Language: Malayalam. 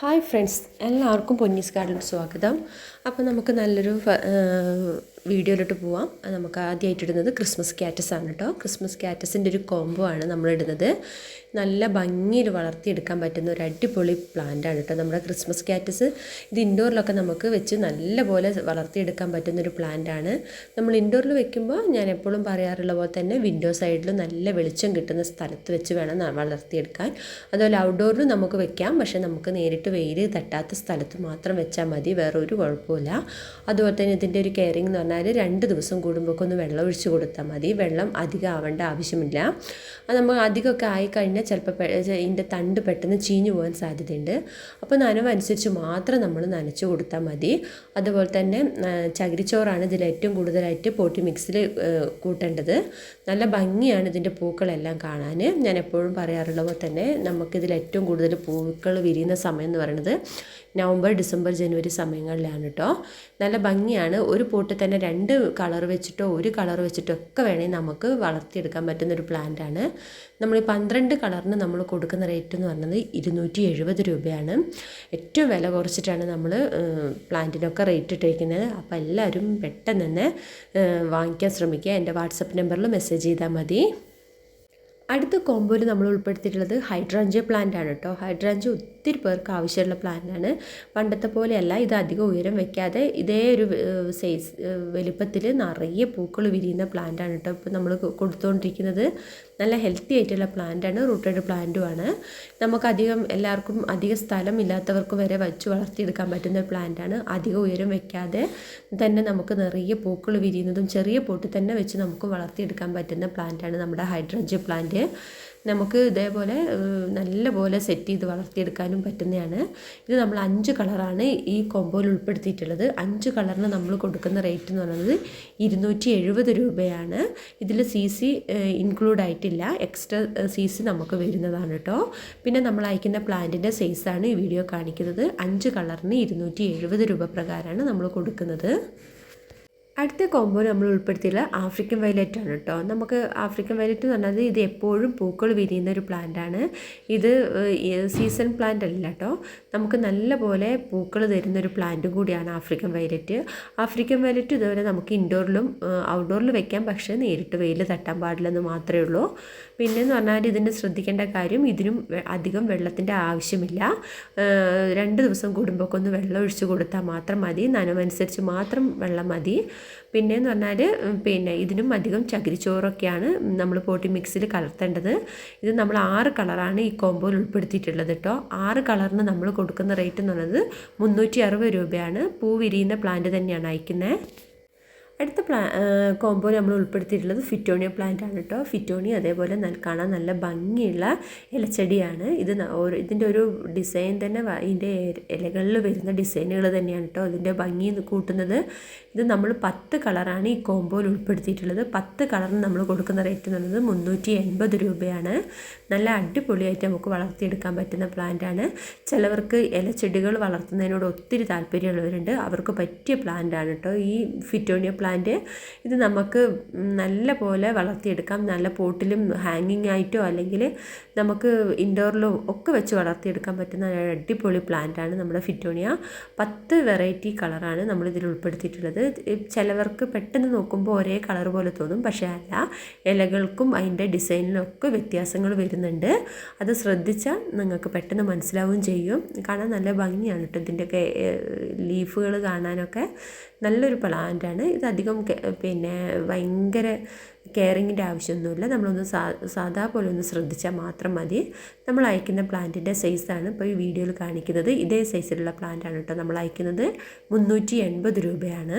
ഹായ് ഫ്രണ്ട്സ് എല്ലാവർക്കും പൊന്നീസ് ഗാർഡൻ സ്വാഗതം. അപ്പോൾ നമുക്ക് നല്ലൊരു വീഡിയോയിലോട്ട് പോവാം. നമുക്ക് ആദ്യമായിട്ട് ഇടുന്നത് ക്രിസ്മസ് കാറ്റസ് ആണ് കേട്ടോ ക്രിസ്മസ് ക്യാറ്റസിന്റെ ഒരു കോംബോ ആണ് നമ്മൾ ഇടുന്നത്. നല്ല ഭംഗിയിൽ വളർത്തിയെടുക്കാൻ പറ്റുന്ന ഒരു അടിപൊളി പ്ലാന്റ് ആണ് കേട്ടോ നമ്മുടെ ക്രിസ്മസ് കാറ്റസ് ഇത് ഇൻഡോറിലൊക്കെ നമുക്ക് വെച്ച് നല്ലപോലെ വളർത്തിയെടുക്കാൻ പറ്റുന്ന ഒരു പ്ലാന്റ് ആണ്. നമ്മൾ ഇൻഡോറിൽ വെക്കുമ്പോൾ ഞാൻ എപ്പോഴും പറയാറുള്ള പോലെ തന്നെ വിൻഡോ സൈഡിൽ നല്ല വെളിച്ചം കിട്ടുന്ന സ്ഥലത്ത് വെച്ച് വേണം വളർത്തിയെടുക്കാൻ. അതുപോലെ ഔട്ട്ഡോറിലും നമുക്ക് വെക്കാം. പക്ഷേ നമുക്ക് നേരിട്ട് വെയിൽ തട്ടാത്ത സ്ഥലത്ത് മാത്രം വെച്ചാൽ മതി. വേറെ ഒരു കുഴപ്പമില്ല അതുപോലെ തന്നെ ഇതിന്റെ ഒരു കെയറിംഗ് എന്ന് പറഞ്ഞാൽ രണ്ട് ദിവസം കൂടുമ്പോൾ ഒന്ന് വെള്ളം ഒഴിച്ച് കൊടുത്താൽ മതി. വെള്ളം അധികം ആവേണ്ട ആവശ്യമില്ല. അത് നമ്മൾ അധികമൊക്കെ ആയിക്കഴിഞ്ഞാൽ ചിലപ്പോൾ ഇതിന്റെ തണ്ട് പെട്ടെന്ന് ചീഞ്ഞു പോകാൻ സാധ്യതയുണ്ട്. അപ്പോൾ നനവനുസരിച്ച് മാത്രം നമ്മൾ നനച്ച് കൊടുത്താൽ മതി. അതുപോലെ തന്നെ ചകിരിച്ചോറാണ് ഇതിൽ ഏറ്റവും കൂടുതലായിട്ട് പോട്ടി മിക്സിൽ കൂട്ടേണ്ടത്. നല്ല ഭംഗിയാണ് ഇതിന്റെ പൂക്കളെല്ലാം കാണാൻ. ഞാൻ എപ്പോഴും പറയാറുള്ള പോലെ തന്നെ നമുക്കിതിൽ ഏറ്റവും കൂടുതൽ പൂക്കൾ വിരിയുന്ന സമയം എന്ന് പറയുന്നത് നവംബർ ഡിസംബർ ജനുവരി സമയങ്ങളിലാണ് കേട്ടോ നല്ല ഭംഗിയാണ്. ഒരു പോട്ടിൽ തന്നെ രണ്ട് കളർ വെച്ചിട്ടോ ഒരു കളർ വെച്ചിട്ടോ ഒക്കെ വേണമെങ്കിൽ നമുക്ക് വളർത്തിയെടുക്കാൻ പറ്റുന്ന ഒരു പ്ലാന്റ് ആണ്. നമ്മൾ ഈ പന്ത്രണ്ട് കളറിന് നമ്മൾ കൊടുക്കുന്ന റേറ്റ് എന്ന് പറയുന്നത് ഇരുന്നൂറ്റി എഴുപത് രൂപയാണ്. ഏറ്റവും വില കുറച്ചിട്ടാണ് നമ്മൾ പ്ലാന്റിനൊക്കെ റേറ്റ് ഇട്ടിരിക്കുന്നത് അപ്പോൾ എല്ലാവരും പെട്ടെന്ന് തന്നെ വാങ്ങിക്കാൻ ശ്രമിക്കുക. എന്റെ വാട്സപ്പ് നമ്പറിൽ മെസ്സേജ് ചെയ്താൽ മതി. അടുത്ത കോമ്പോയിൽ നമ്മൾ ഉൾപ്പെടുത്തിയിട്ടുള്ളത് ഹൈഡ്രാഞ്ചിയ പ്ലാന്റ് ആണ് കേട്ടോ. ഹൈഡ്രാഞ്ച് ഒത്തിരി പേർക്ക് ആവശ്യമുള്ള പ്ലാന്റ് ആണ് പണ്ടത്തെ പോലെയല്ല ഇത് അധികം ഉയരം വെക്കാതെ ഇതേ ഒരു സൈസ് വലിപ്പത്തിൽ നിറയെ പൂക്കൾ വിരിയുന്ന പ്ലാന്റ് ആണ് കേട്ടോ ഇപ്പോൾ നമ്മൾ കൊടുത്തുകൊണ്ടിരിക്കുന്നത് നല്ല ഹെൽത്തി ആയിട്ടുള്ള പ്ലാന്റ് ആണ് റൂട്ടഡ് പ്ലാന്റും ആണ് നമുക്കധികം എല്ലാവർക്കും അധികം സ്ഥലം ഇല്ലാത്തവർക്ക് വരെ വച്ച് വളർത്തിയെടുക്കാൻ പറ്റുന്ന ഒരു പ്ലാന്റ് ആണ് അധികം ഉയരം വെക്കാതെ തന്നെ നമുക്ക് നിറയെ പൂക്കൾ വിരിയുന്നതും ചെറിയ പോട്ടിൽ തന്നെ വെച്ച് നമുക്ക് വളർത്തിയെടുക്കാൻ പറ്റുന്ന പ്ലാന്റ് ആണ് നമ്മുടെ ഹൈഡ്രഞ്ച് പ്ലാന്റ്. നമുക്ക് ഇതേപോലെ നല്ലപോലെ സെറ്റ് ചെയ്ത് വളർത്തിയെടുക്കാനും പറ്റുന്നതാണ്. ഇത് നമ്മൾ അഞ്ച് കളറാണ് ഈ കൊമ്പോയിൽ ഉൾപ്പെടുത്തിയിട്ടുള്ളത്. അഞ്ച് കളറിന് നമ്മൾ കൊടുക്കുന്ന റേറ്റ് എന്ന് പറയുന്നത് ഇരുന്നൂറ്റി എഴുപത് രൂപയാണ്. ഇതിൽ സി സി ഇൻക്ലൂഡ് ആയിട്ടില്ല. എക്സ്ട്രാ സി സി നമുക്ക് വരുന്നതാണ് കേട്ടോ പിന്നെ നമ്മൾ അയക്കുന്ന പ്ലാന്റിന്റെ സൈസാണ് ഈ വീഡിയോ കാണിക്കുന്നത്. അഞ്ച് കളറിന് ഇരുന്നൂറ്റി രൂപ പ്രകാരമാണ് നമ്മൾ കൊടുക്കുന്നത്. അടുത്ത കോമ്പോ നമ്മൾ ഉൾപ്പെടുത്തിയുള്ള ആഫ്രിക്കൻ വയലറ്റ് ആണ് കേട്ടോ നമുക്ക് ആഫ്രിക്കൻ വയലറ്റ് എന്ന് പറഞ്ഞാൽ ഇത് എപ്പോഴും പൂക്കൾ വിരിയുന്ന ഒരു പ്ലാന്റ് ആണ്. ഇത് സീസൺ പ്ലാന്റ് അല്ല കേട്ടോ നമുക്ക് നല്ല പോലെ പൂക്കൾ തരുന്ന ഒരു പ്ലാന്റും കൂടിയാണ് ആഫ്രിക്കൻ വയലറ്റ് ആഫ്രിക്കൻ വയലറ്റ് ഇതുവരെ നമുക്ക് ഇൻഡോറിലും ഔട്ട്ഡോറിൽ വെക്കാം. പക്ഷേ നേരിട്ട് വെയിൽ തട്ടാൻ പാടില്ലെന്ന് മാത്രമേ ഉള്ളൂ. പിന്നെ എന്ന് പറഞ്ഞാൽ ഇതിന് ശ്രദ്ധിക്കേണ്ട കാര്യം ഇതിനും അധികം വെള്ളത്തിന്റെ ആവശ്യമില്ല. രണ്ട് ദിവസം കൂടുമ്പോഴൊക്കെ ഒന്ന് വെള്ളം ഒഴിച്ചു കൊടുത്താൽ മാത്രം മതി. നനവനുസരിച്ച് മാത്രം വെള്ളം മതി. പിന്നെയെന്ന് പറഞ്ഞാൽ പിന്നെ ഇതിനും അധികം ചകിരിച്ചോറൊക്കെയാണ് നമ്മൾ പോട്ടി മിക്സിൽ കലർത്തേണ്ടത്. ഇത് നമ്മൾ ആറ് കളറാണ് ഈ കോമ്പോയിൽ ഉൾപ്പെടുത്തിയിട്ടുള്ളത് കേട്ടോ ആറ് കളറിന് നമ്മൾ കൊടുക്കുന്ന റേറ്റ് എന്ന് പറയുന്നത് മുന്നൂറ്റി അറുപത് രൂപയാണ്. പൂ വിരിയുന്ന പ്ലാന്റ് തന്നെയാണ് അയക്കുന്നത് അടുത്ത പ്ലാ കോമ്പോ നമ്മൾ ഉൾപ്പെടുത്തിയിട്ടുള്ളത് ഫിറ്റോണിയ പ്ലാന്റ് ആണ് കേട്ടോ ഫിറ്റോണിയ അതേപോലെ കാണാൻ നല്ല ഭംഗിയുള്ള ഇലച്ചെടിയാണ്. ഇത് ഇതിന്റെ ഒരു ഡിസൈൻ തന്നെ ഇതിന്റെ ഇലകളിൽ വരുന്ന ഡിസൈനുകൾ തന്നെയാണ് കേട്ടോ അതിന്റെ ഭംഗി കൂട്ടുന്നത്. ഇത് നമ്മൾ പത്ത് കളറാണ് ഈ കോംബോയിൽ ഉൾപ്പെടുത്തിയിട്ടുള്ളത്. പത്ത് കളറിന് നമ്മൾ കൊടുക്കുന്ന റേറ്റ് എന്ന് പറയുന്നത് മുന്നൂറ്റി എൺപത് രൂപയാണ്. നല്ല അടിപൊളിയായിട്ട് നമുക്ക് വളർത്തിയെടുക്കാൻ പറ്റുന്ന പ്ലാന്റാണ് ചിലവർക്ക് ഇലച്ചെടികൾ വളർത്തുന്നതിനോട് ഒത്തിരി താല്പര്യമുള്ളവരുണ്ട്. അവർക്ക് പറ്റിയ പ്ലാന്റാണ് കേട്ടോ ഈ ഫിറ്റോണിയ പ്ലാന്റ് ഇത് നമുക്ക് നല്ല പോലെ വളർത്തിയെടുക്കാം. നല്ല പോട്ടിലും ഹാങ്ങിങ് ആയിട്ടോ അല്ലെങ്കിൽ നമുക്ക് ഇൻഡോറിലോ ഒക്കെ വെച്ച് വളർത്തിയെടുക്കാൻ പറ്റുന്ന അടിപൊളി പ്ലാന്റാണ് നമ്മുടെ ഫിറ്റോണിയ പത്ത് വെറൈറ്റി കളറാണ് നമ്മൾ ഇതിൽ ഉൾപ്പെടുത്തിയിട്ടുള്ളത്. ചിലവർക്ക് പെട്ടെന്ന് നോക്കുമ്പോൾ ഒരേ കളർ പോലെ തോന്നും. പക്ഷേ അല്ല ഇലകൾക്കും അതിന്റെ ഡിസൈനിലും വ്യത്യാസങ്ങൾ വരുന്നുണ്ട്. അത് ശ്രദ്ധിച്ചാൽ നിങ്ങൾക്ക് പെട്ടെന്ന് മനസ്സിലാവുകയും ചെയ്യും. കാണാൻ നല്ല ഭംഗിയാണ് കേട്ടോ ഇതിന്റെയൊക്കെ ലീഫുകൾ കാണാനൊക്കെ. നല്ലൊരു പ്ലാന്റാണ് ഇത് അധികം പിന്നെ ഭയങ്കര കെയറിങ്ങിന്റെ ആവശ്യമൊന്നുമില്ല. നമ്മളൊന്ന് സാ സാധാ പോലെ ഒന്ന് ശ്രദ്ധിച്ചാൽ മാത്രം മതി. നമ്മൾ അയക്കുന്ന പ്ലാന്റിന്റെ സൈസാണ് ഇപ്പോൾ ഈ വീഡിയോയിൽ കാണിക്കുന്നത്. ഇതേ സൈസിലുള്ള പ്ലാന്റാണ് കേട്ടോ നമ്മൾ അയക്കുന്നത്. മുന്നൂറ്റി രൂപയാണ്.